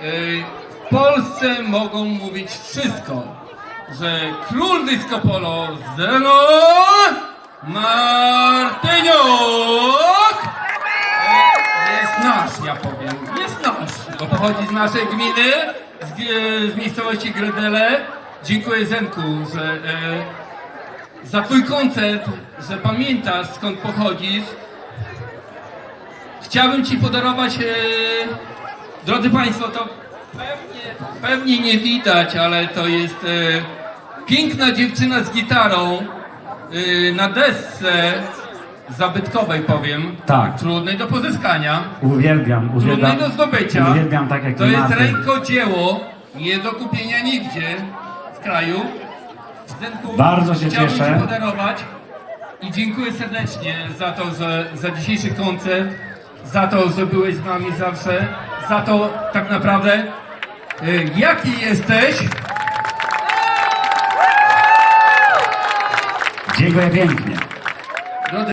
w Polsce mogą mówić wszystko, że król disco polo Zeno Martyniuk e, jest nasz, ja powiem, jest nasz, bo pochodzi z naszej gminy, z, z miejscowości Gredele. Dziękuję Zenku, że e, za twój koncert, że pamiętasz skąd pochodzisz. Chciałbym ci podarować, e, drodzy Państwo, to pewnie, pewnie nie widać, ale to jest e, piękna dziewczyna z gitarą e, na desce zabytkowej powiem, Tak. trudnej do pozyskania, Uwielbiam, uwielbiam. trudnej do zdobycia. Uwielbiam tak jak To jest rękodzieło, nie do kupienia nigdzie w kraju. Zenku, Bardzo się chciałbym cieszę. Ci podarować i dziękuję serdecznie za to, że za dzisiejszy koncert, za to, że byłeś z nami zawsze, za to tak naprawdę y, jaki jesteś. Dziękuję pięknie.